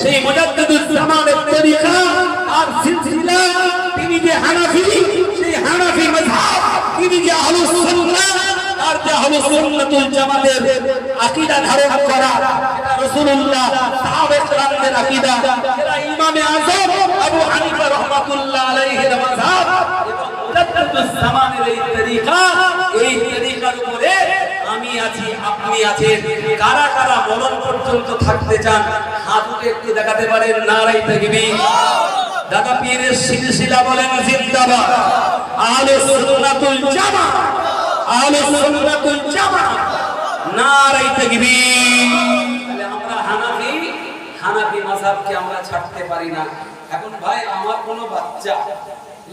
সেই মুজাদ্দিদুজ্জামানের তরিকা আর সিলসিলা, তিনি যে হানাফি, সেই হানাফি মাযহাব তিনি যে আহলুস সুন্নাহ আর যে আহলুস সুন্নাতুল জামাতের আকীদা ধারণ করা রাসূলুল্লাহ সাহাবায়ে কেরামদের আকীদা, এরা ইমামে আযম আবু হানিফা রাহমাতুল্লাহ আলাইহির মাযহাব এবং মুজাদ্দিদুজ্জামানের এই তরিকা, এই তরিকার উপরে আমি আছি, আপনি আছেন। কারা কারা মরণ পর্যন্ত থাকতে চান হাত উঠে একটু দেখাতে পারেন নারাই তাকবীর দাদা পীরের সিলসিলা বলেন জিন্দাবাদ। আহলে সুন্নাতুল জামা আহলে সুন্নাতুল জামা নারাই তাকবীর তাহলে আমরা হানাফি হানাফি মাযহাবকে আমরা ছাড়তে পারি না। এখন ভাই, আমার কোনো বাচ্চা,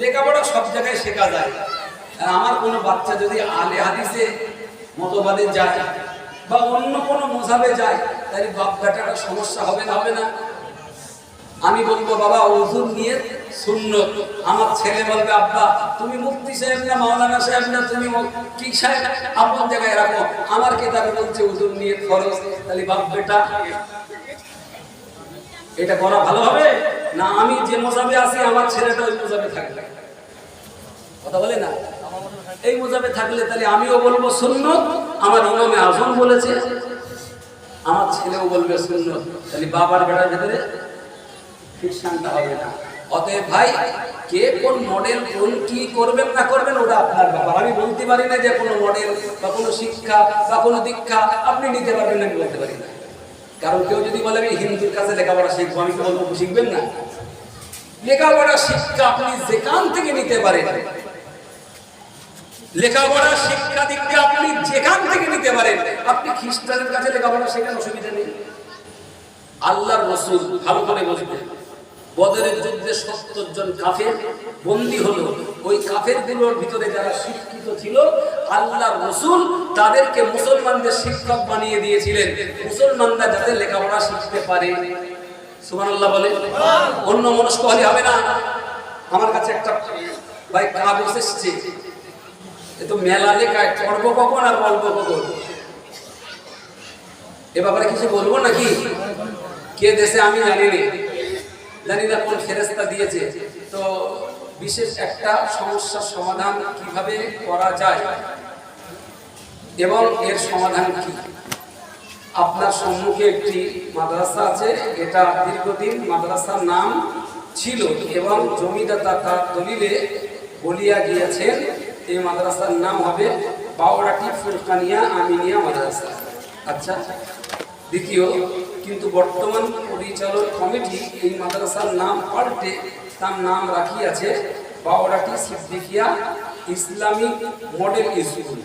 লেখাপড়া সব জায়গায় শেখা যায়। আর আমার কোনো বাচ্চা যদি আলে হাদিসে মতবাদে যায় বা অন্য কোনো মজাবে যায়, তাহলে বাপ বেটার সমস্যা হবে না হবে না। আমি বলব, বাবা ওজুর নিয়ে শূন্য আমার ছেলে বলবে, আব্বা, তুমি মুফতি সাহেব না মাওলানা সাহেব না, তুমি কি সাহেব? আপন জায়গায় রাখো আমার কেতাবে বলছে ওজুর নিয়ে খরচ তাহলে বাপ বেটা, এটা করা ভালো হবে? না, আমি যে মোজাবে আছি, আমার ছেলেটা ওই মোজাবে থাকবে? কথা বলে না? এই মোজাবে থাকলে তাহলে আমিও বলব সুন্নত, আমার ইমামে আজম বলেছে। আমার ছেলেও বলবে সুন্নত। তাহলে বাবার বেটার ভেতরে খ্রিস্টানটা হবে না। অতএব ভাই, কে কোন মডেল কোন কি করবেন না করবেন, ওটা আপনার ব্যাপার। আমি বলতে পারি না যে কোনো মডেল বা কোনো শিক্ষা বা কোনো দীক্ষা আপনি নিতে পারবেন না বলতে পারি না। কারণ কেউ যদি বলে আমি হিন্দুর কাছে লেখাপড়া শিখব, আমি কি বলব, শিখবেন না? লেখাপড়া শিক্ষা আপনি যেখান থেকে নিতে পারেন লেখাপড়া, শিক্ষা দীক্ষা আপনি যেখান থেকে নিতে পারেন, আপনি খ্রিস্টানের কাছে লেখাপড়া শেখার অসুবিধা নেই। আল্লাহর রসুল ভালো করে বুঝবেন বদরের যুদ্ধে সত্তর জন কাফের বন্দী হলো। ওই কাফেরগুলোর ভিতরে যারা শিক্ষিত ছিল আল্লাহ রসুল তাদেরকে মুসলমানদের শিক্ষক বানিয়ে দিয়েছিলেন। মুসলমানরা যাতে লেখাপড়া শিখতে পারে। সুবহানাল্লাহ বলে। অন্য মনস্ক হলে হবে না। আমার কাছে একটা ভাই কাগজ এসছে। এ তো মেলা লেখায় পড়ব কখন আর বলব কখন? এ ব্যাপারে কিছু বলব নাকি? কে দেশে আমি জানি না। জানি না কোন ফেরেস্তা দিয়েছে। তো বিশেষ একটা সমস্যার সমাধান কীভাবে করা যায় এবং এর সমাধান কি? আপনার সম্মুখে একটি মাদ্রাসা আছে, এটা দীর্ঘদিন মাদ্রাসার নাম ছিল এবং জমিদাতা তার দলিলে বলিয়া গিয়েছেন এই মাদ্রাসার নাম হবে বাওড়াটি ফুরকানিয়া আমিনিয়া মাদ্রাসা। আচ্ছা দ্বিতীয়, কিন্তু বর্তমান পরিচালন কমিটি এই মাদ্রাসার নাম পাল্টে তার নাম রাখিয়াছে বাওড়াটি সিদ্দিকিয়া ইসলামিক মডেল স্কুল।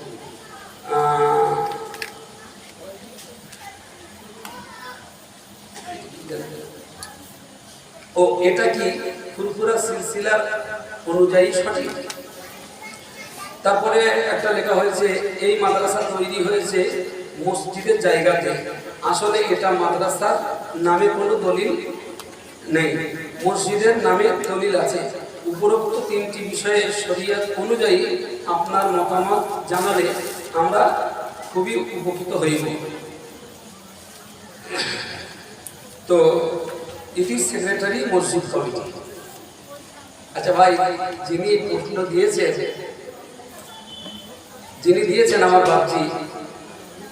ও, এটা কি ফুরফুরা সিলসিলার অনুযায়ী সঠিক? তারপরে একটা লেখা হয়েছে, এই মাদ্রাসা তৈরি হয়েছে মসজিদের জায়গাতে। আসলে এটা মাদ্রাসার নামে কোনো দলিল নেই। মসজিদের নামে দলিল আছে। উপরোক্ত তিনটি বিষয়ে শরিয়াত অনুযায়ী আপনার মতামত জানালে আমরা খুবই উপকৃত হইব। তো ইট সেক্রেটারি মসজিদ কমিটি। আচ্ছা ভাই, যিনি প্রশ্ন দিয়েছেন যিনি দিয়েছেন আমার ভাবছি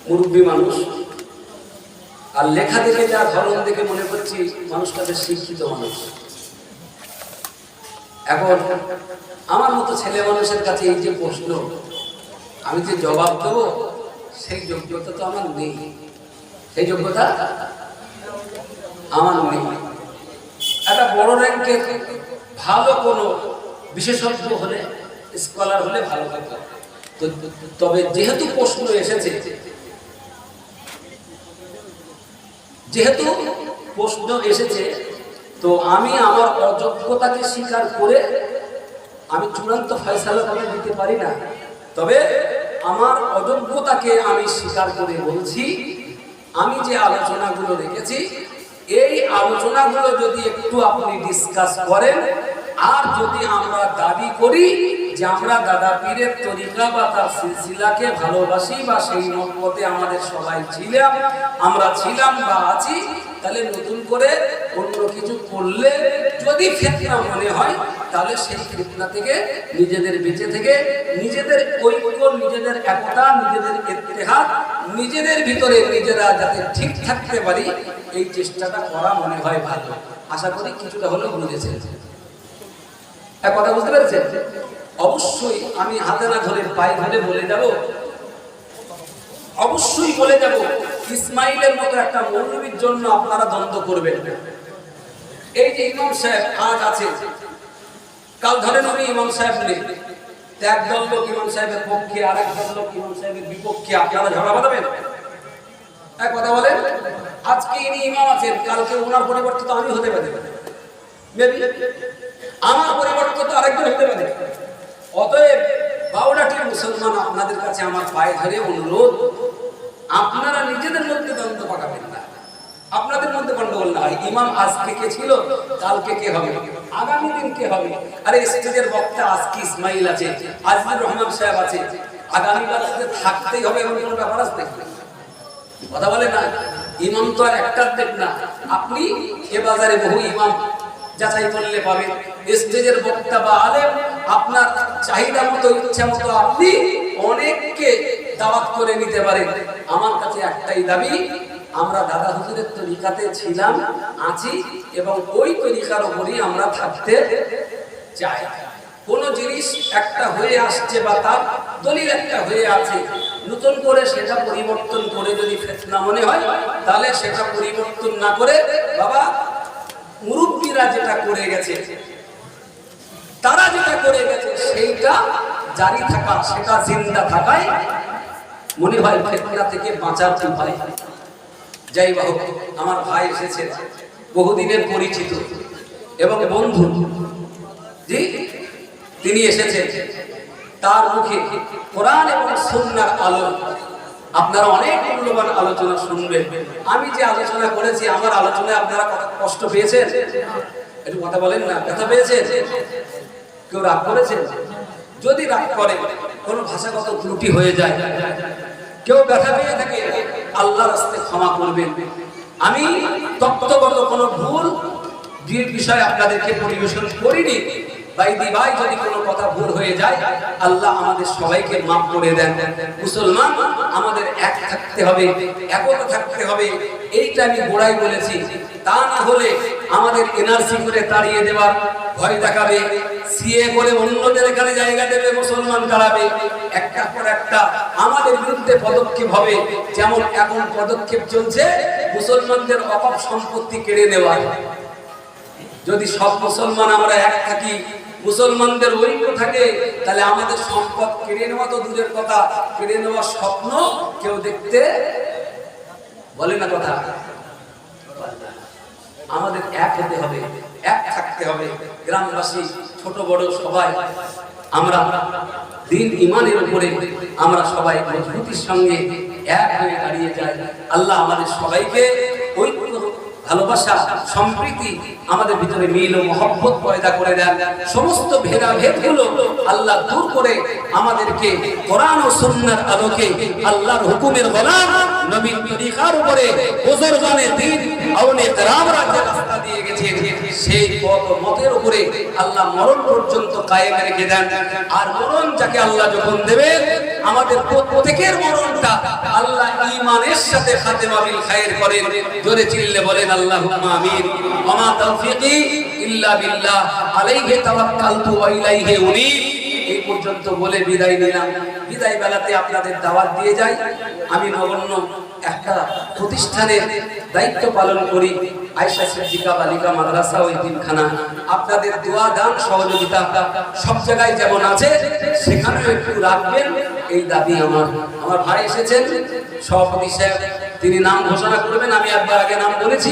মুরব্বী মানুষ। আর লেখা দেখে যা ধরন দেখে মনে করছি, মানুষটা বেশ শিক্ষিত মানুষ। এখন আমার মতো ছেলে মানুষের কাছে এই যে প্রশ্ন, আমি যে জবাব দেবো, সেই যোগ্যতা তো আমার নেই। সেই যোগ্যতা আমার নেই। একটা বড় র্যাঙ্কের ভালো কোনো বিশেষজ্ঞ হলে স্কলার হলে ভালো হতো। তবে যেহেতু প্রশ্ন এসেছে, যেহেতু প্রশ্ন এসেছে, তো আমি আমার অযোগ্যতাকে স্বীকার করে আমি চূড়ান্ত ফয়সালা করে দিতে পারি না। তবে আমার অযোগ্যতাকে আমি স্বীকার করে বলছি, আমি যে আলোচনাগুলো রেখেছি, এই আলোচনাগুলো যদি একটু আপনি ডিসকাস করেন, আর যদি আমরা দাবি করি যে আমরা দাদা পীরের তরিকা বা তার সিলসিলাকে ভালোবাসি বা সেই মতে আমাদের সবাই ছিলাম, আমরা ছিলাম বা আছি, তাহলে নতুন করে অন্য কিছু করলে যদি ফেতনা মনে হয়, তাহলে সেই ফেতনা থেকে নিজেদের বেঁচে থেকে, নিজেদের ঐক্য, নিজেদের একতা, নিজেদের ইত্তেহাদ, নিজেদের ভিতরে নিজেরা যাতে ঠিক থাকতে পারি, এই চেষ্টাটা করা মনে হয় ভালো। আশা করি কিছুটা হলেও বুঝেছেন। এক কথা বুঝতে পেরেছেন? অবশ্যই আমি হাতে না ধরে পায়ে ধরে বলে যাব। অবশ্যই বলে যাব, ইসমাইলের মতো একটা মৌলবীর জন্য আপনারা দ্বন্দ্ব করবেন এই যে ইমাম সাহেব আজ আছে, কাল ধরেন আমি ইমাম সাহেব নেই এক দল লোক ইমাম সাহেবের পক্ষে আর এক দল লোক ইমাম সাহেবের বিপক্ষে, আপনারা ঝগড়া বাঁধাবেন? এক কথা বলেন, আজকে ইনি ইমাম আছেন, কালকে ওনার পরিবর্তে তো আমি হতে পারি। আমার পরিবর্তে তো আরেকজন হতে পারে। অতএব বাউলাটির মুসলমান আপনাদের কাছে আমার পায়ে ধরে অনুরোধ, আপনারা নিজেদের মধ্যে দ্বন্দ্ব পাকাবেন না। আপনাদের মধ্যে গন্ডগোল না হয়। ইমাম আজকে কে ছিল, কালকে কে হবে? আগামী দিন কে হবে? আরে স্টেজের বক্তা আজকে ইসমাইল আছে আজিজুর রহমান সাহেব আছে। আগামীকাল থাকতেই হবে এমন কোনো ব্যাপার আসতে কথা বলে না। ইমাম তো আর একটা দেখ না। আপনি এ বাজারে বহু ইমাম। যাচাই করলে পাবেন। স্টেজের বক্তা বা আলেম, আপনার চাহিদা মতো, ইচ্ছা মতো আপনি অনেককে দাওয়াত করে নিতে পারেন। আমার কাছে একটাই দাবি, আমরা দাদা হুজুরের তরিকাতে ছিলাম, আছি এবং ওই তরিকার উপরই আমরা থাকতে চাই। কোন জিনিস একটা হয়ে আসছে বা তার দলিল একটা হয়ে আছে, নতুন করে সেটা পরিবর্তন করে যদি ফেতনা মনে হয়, তাহলে সেটা পরিবর্তন না করে, বাবা মুরব্বীরা যেটা করে গেছে, তারা যেটা করে গেছে, সেইটা জারি থাকা, সেটা জিন্দা থাকায় মনে হয় ফেতনা থেকে বাঁচার উপায় যাই বাহক আমার ভাই এসেছে, বহুদিনের পরিচিত এবং বন্ধু। জি, তিনি এসেছেন, তার মুখে কোরআন এবং সুন্নার আলো। আপনারা অনেক মূল্যবান আলোচনা শুনবেন। আমি যে আলোচনা করেছি, আমার আলোচনায় আপনারা কত কষ্ট পেয়েছেন? একটু কথা বলেন না, ব্যথা পেয়েছেন? কেউ রাগ করেছেন যদি রাগ করে, কোনো ভাষাগত ত্রুটি হয়ে যায়, কেউ ব্যথা পেয়ে থাকে, আল্লাহর রাস্তে ক্ষমা করবেন। আমি তত্ত্বগত কোনো ভুল যে বিষয় আপনাদেরকে পরিবেশন করিনি। ভাই দি ভাই, যদি কোনো কথা ভুল হয়ে যায়, আল্লাহ আমাদের সবাইকে করে দেন। মুসলমান, আমাদের এক থাকতে হবে থাকতে হবে আমি গোড়াই বলেছি। তা না হলে আমাদের করে তাড়িয়ে দেওয়ার ভয় এখানে জায়গা দেবে, মুসলমান পর একটা আমাদের বিরুদ্ধে পদক্ষেপ হবে, যেমন এখন পদক্ষেপ চলছে, মুসলমানদের অপাপ সম্পত্তি কেড়ে নেওয়ার। যদি সব মুসলমান আমরা এক থাকি মুসলমানদের ঐক্য থাকে, তাহলে আমাদের সম্পদ কেড়ে নেওয়া তো দূরের কথা। কেড়ে নেওয়ার স্বপ্ন কেউ দেখতে বলে না কথা। আমাদের এক হতে হবে, এক থাকতে হবে। গ্রামবাসী, ছোট, বড় সবাই, আমরা দিন ইমানের উপরে আমরা সবাই মজবুতির সঙ্গে এক হয়ে দাঁড়িয়ে যাই। আল্লাহ আমাদের সবাইকে ঐক্য ভালোবাসা, সম্প্রীতি আমাদের ভিতরে মিল ও মহব্বত পয়দা করে দেন। সমস্ত ভেদাভেদগুলো আল্লাহ দূর করে আমাদেরকে কোরআন ও সুন্নাহর আলোকে আল্লাহর হুকুমের গোলাম নবীর তরিকার উপরে বুজুর্গানে দিন আউনে কেরামরা রাস্তা দিয়ে গেছে সেই মতের উপরে আল্লাহ মরণ পর্যন্ত কায়েম রেখে দেন। আর মরণ যাকে আল্লাহ যখন দেবেন, আমাদের প্রত্যেকের মরণটা আল্লাহ ঈমানের সাথে খায়ের করেন। জোরে চিল্লে বলেন ইল্লা বিল্লাহ। ওয়া ইলাইহি এই পর্যন্ত বলে বিদায় নিলাম। বিদায় বেলাতে আপনাদের দাওয়াত দিয়ে যাই। আমি নগণ্য একটা প্রতিষ্ঠানের দায়িত্ব পালন করি। আয়সা সিদ্দিকা বালিকা মাদ্রাসা ও ইতিমখানা আপনাদের দোয়া, দান, সহযোগিতা সব জায়গায় যেমন আছে, সেখানেও একটু রাখবেন। এই দাবি আমার। আমার ভাই এসেছেন, সভাপতি সাহেব। তিনি নাম ঘোষণা করবেন, আমি একবার আগে নাম বলেছি।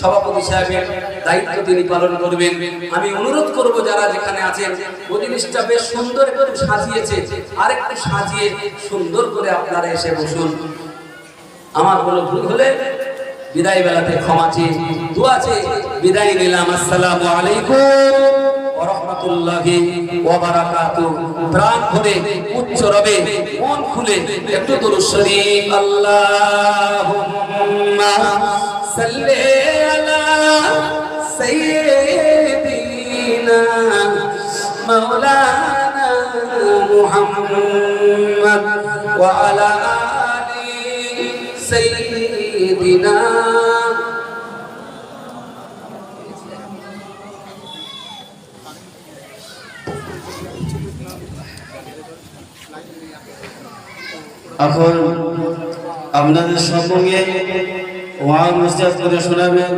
সভাপতি সাহেবের দায়িত্ব তিনি পালন করবেন। আমি অনুরোধ করব যারা যেখানে আছেন, ওই জিনিসটা বেশ সুন্দর একটু সাজিয়েছে। আর একটু সাজিয়ে সুন্দর করে আপনারা এসে বসুন। আমার কোনো ভুল হলে বিদায় বেলাতে ক্ষমা চেয়ে দোয়া চেয়ে বিদায় নিলাম। আসসালাম আলাইকুম রহমতুল্লাহি উচ্চ রবে মন খুলে একটু দরুদ শরীফ। আল্লাহুম্মা সাল্লি আলা سيدنا এখন আপনাদের সম্মুখে ওয়াল মুস্তাফ করে শোনাবেন